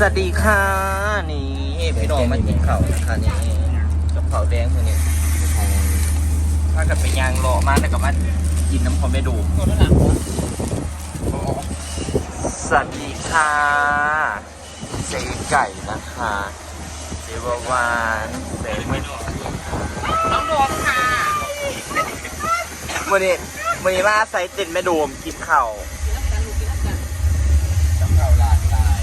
สวัสดีค่ะ นี่พี่น้องมากินข้าวนะคะนี่กับข้าวแดงพวกนี้ถ้าเกิดไปยางรอมาแต่กับมากินน้ำพอไม่ดูสวัสดีค่ะเสไก่นะคะเสวาวานเสไม่ดูน้องโดมค่ะวันนี้วันนี้มาใส่ตินแม่โดมกินข้าว กับข้าวหลากหลาย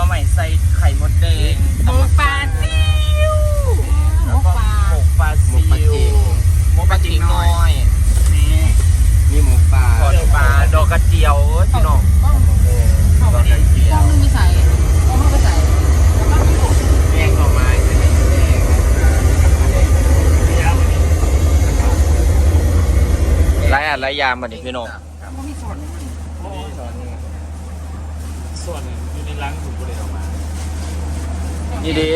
แกงหน่อไม้ใส่ไข่มดแดงหมูปลาซิวหมูแล้วก็ปลาหมกปลาซิวหมกปลาจิงน้อยนี่มีหมูป่าทอดปลาดอกกระเจียวเอ้ยพี่น้องเข้าไปดิห้องนึงไม่ใส่ห้องนึงไม่ใส่แล้วก็มีลูกแยงหน่อไม้ใช่ไหมแยงไรอะไรยามมาดิพี่น้องแล้วก็มีส่วน มันส่วนหนึ่งอยู่ในร้านถูกบริออกมานี่ดิ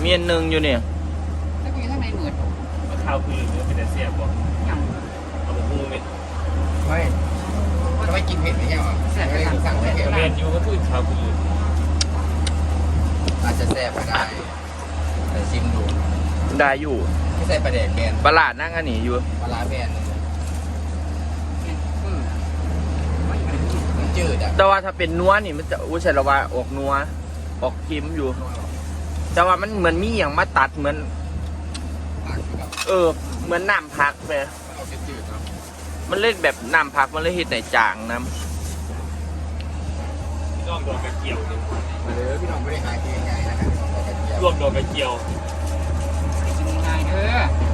เมียนหนึ่งอยู่เนี่ยแล้วก็อยู่ข้างในเหมือนมะขาวคือหรือเป็นแต่เสียบบอกอย่างเอาไปพูดเนี่ยไม่จะไม่กินเผ็ดไหมเนี่ยหรอไม่ได้สั่งไม่เผ็ดกระเบนอยู่ก็คือขาวคืออาจจะแซ่บก็ได้แต่ชิมดูได้อยู่ไม่ใส่ประเด็นแบนประหลาดนั่งอันนี้อยู่ปลาร้าแบน อืม มัน จืดอะแต่ว่าถ้าเป็นนัวนี่มันจะอุ้ยใช่ละว่าออกนัว ออกเค็มอยู่ แต่ว่ามันเหมือนมีอย่างมาตัดเหมือนปากแบบเออ เหมือนน้ำผักไปเอาจืดๆเนาะมันเล่นแบบน้ำผักมันเลยเห็ดในจางน้ร่วมโดนกระเกี่ยวเนี่ยมาเลยพี่น้องไม่ได้หากินง่ายๆนะครับเอากระเทียมร่วมโดนกระเกี่ยวกินง่ายเด้อ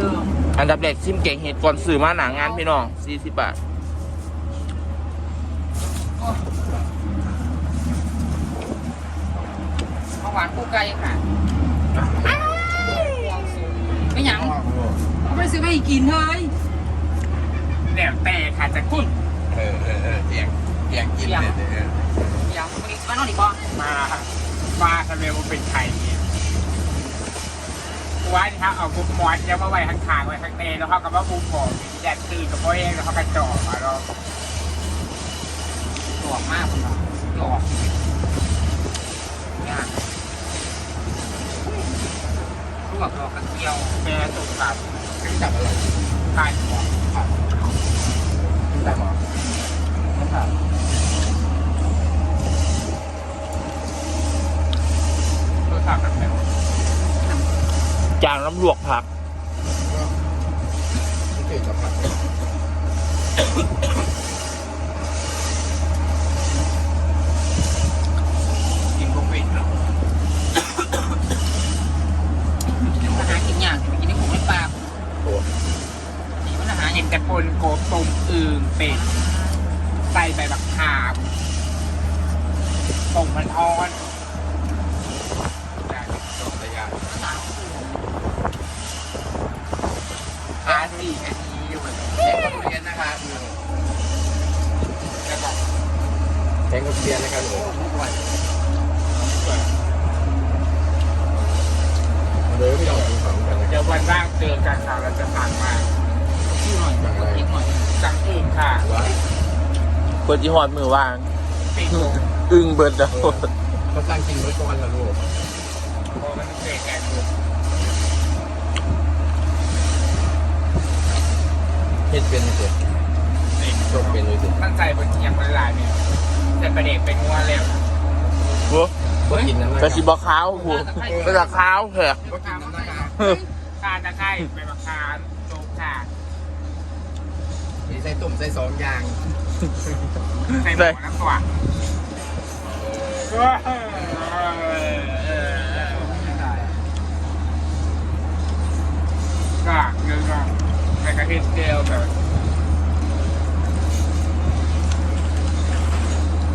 เริ่มำอันดับแรกซิมเก่งเห็ดก่อนสื่อมาหนางานพี่น้อง40บาทข้าวหวานคู่ไก่ค่ะไม่หยังไม่ได้ซื้อไปกินเลยแล้วแต่ค่ะจะกินเออเออเออเตียงเตียงกินเลยเออเดี๋ยววันนี้มานอนอีกบ่มามาทะเลมันเป็นไข่ เนี่ยว่าที่เขาเอาบุกมอสแล้วมาไว้ข้างๆไว้ข้างในแล้วเขาก็มาบุกบอกแดดตื่นกับพ่อเองแล้วเขากระจอมาเราหลวกมากคุณเราหลวกยากลวกดอกกระเจียวแม่ตุ่มตับจับอะไรไข่หมอกจับหรอไม่ถามตัวตับแบบไหน จางน้ำลวกผักก็จืดกับผักกินบุฟเฟ่ต์เนาะอาหารกินอย่างกินในกลุ่มในปลาโอ้นี่มันอาหารกินแต่ปนโกตุ่มอึ่งเป็ดใส่ใบบักขามต้มมันอ่อน ตกระยะ อาสี่อันนี้อยู่เหมือนแทงกับเรียนนะครับจะบอกแทงกับเรียนนะครับหนูมาเลยพี่น้องกินของกันนะคเดี๋รับยววันว่างเจอกันค่ะเราจะสั่งมาที่หน่อยกินหน่อยสั่งอึ่งค่ะว้าเปิดยี่ห้อมือวางติดโกอึ้งเบิดแล้วเขาสร้างกินไว้ก่อนละลูกโมันเสกแกนดู เฮ็ดเป็นเสร็จติดจบเป็นเลยสิตั้งใจบนเทียมมันลายเนี่ยแต่ประเด็กเป็นงัวแล้วโอ้ก็กินน้ำกระลายสิบขาวผูกระขาวเถอะก็กินน้ำลายคาตะไคร้ใบมะขามโจกค่ะนี่ใส่ตุ่มใส่สองอย่าง ใส่หมูน้ำตัวก็เงินก็ ในกระเทียมเจียวแบบ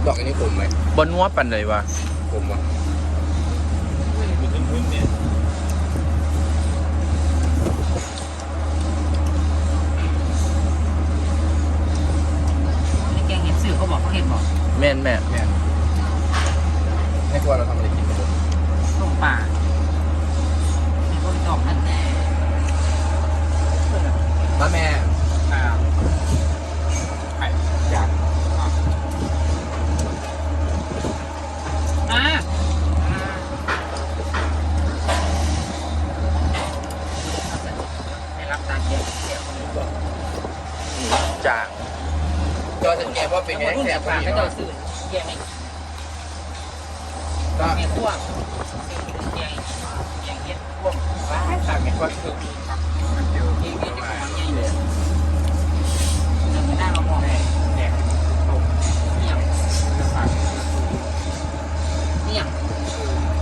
ดอกอันนี้ขมไหมบนนัวปันเลยวะขมวะอยู่พื้นๆเนี่ยในแกงเห็ดสื่อเขาบอกเขาเห็ดบอกแม่นแม่แม่นให้ตัวเราทำอะไรกินกัน ต้มป่ามีคนตอบนั่นแหละ แล้วแม่ อ่าไข่ อยาก อะ ได้รับการแก้แก้คนนี้ก่อน จางก็จะแก่เพราะเป็นแค่ดรุ่นแสแต่บพอฝากดีให้เนาะเจ้าซื้อแยกไหมก็แม่ท่วแยกแยกเย็ดขั้วว้ามเนี่ยก็คือครับมันเดียว แยกเย็ดจะของใหญ่เลยเดินไปหน้าเรามอง แม่แดงตก เนี่ย จะฝาก เนี่ย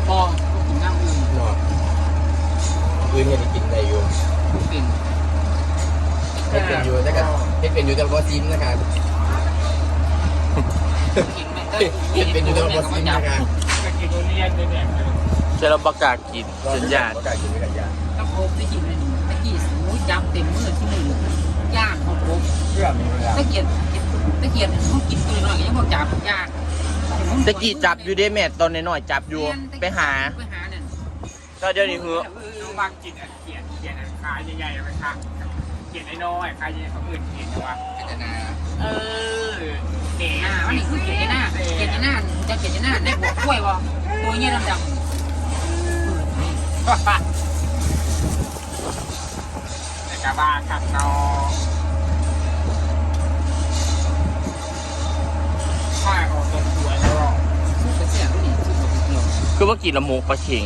มองลูกกินน้ำอื่น เนาะอื่นยังได้กินได้อยู่ ลูกปิ่น เฮ็ดเป็นอยู่แต่ก็เฮ็ดเป็นอซิมนะครับกินไหมก็เฮ็ดเป็นอยู่แต่ว่าซิมนะครับจะกินโอเราประกาศกินสัญญาณประกาศกินด้วยกันยาต้องครบได้กินเลยตะกี้โอ้ยยำเต็มมือที่มือย่างเขาครบเพื่อมีเวลาตะเกียบตะเกียบเขากินตัวน้อยยังบอกจับยากตะกี้จับอยู่เด้แม่ตอนน้อยๆจับอยู่ไปหาก็เดี๋ยวนี้คือน้อบางกินอันเขียนเขียนขายใหญ่ๆไปค่ะ ขียนน้อยๆขายใหญ่เขาอื่นเขียนนะว่าพิจารณาเออเก๋อ่าวันนี้คือเกียรติหน้าเกียรติหน้าจะเกียรติหน้าในหัวกล้วยวะตัวเงี้ยดำแต่กะบ้าขับนอข้าออกตัวสวยแล้วหรอๆสู้เป็นเสียงด้วยนี่สู้กับเกี่ยวคือว่ากินละหมูปลาเข็ง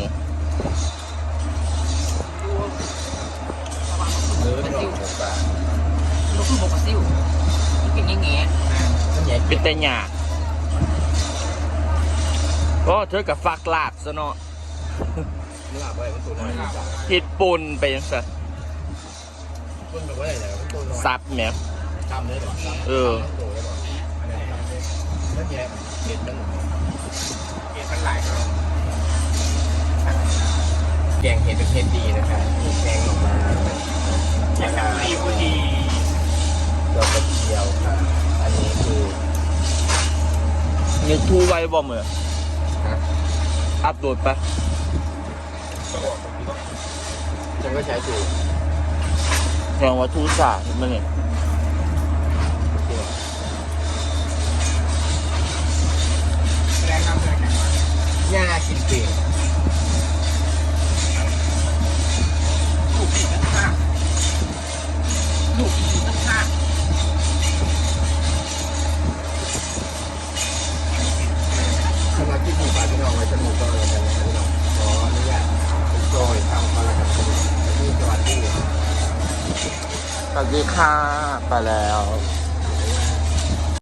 เป็เป็นนแต่หยาก็เธอกับฟักลาบซะเนาะเนื้อไว้มันตัวน้อยนี่จ้ะเห็ดปนไปยังสัตว์ต้นแบบว่าอะไรเนี่ยมันตัวน้อยซับแหมทำเลยหรอเออโตได้หรออันนี้ทำเลยแล้วแย่เห็ดมันเก๋มันหลายคนแกงเห็ดเป็นเห็ดดีนะครับแกงออกมาอย่างกับรีพอดีเรากระเทียวค่ะอันนี้คือ ยังทูไว้บ่เหมือฮะอัพโหลดปะฉันก็ใช้สูตรแพงว่าทูสาเห็นมั้ยเนี่ยแสดงนำเลยกันว่าหญ้ากินเก่ง ดีค่ะ ไปแล้ว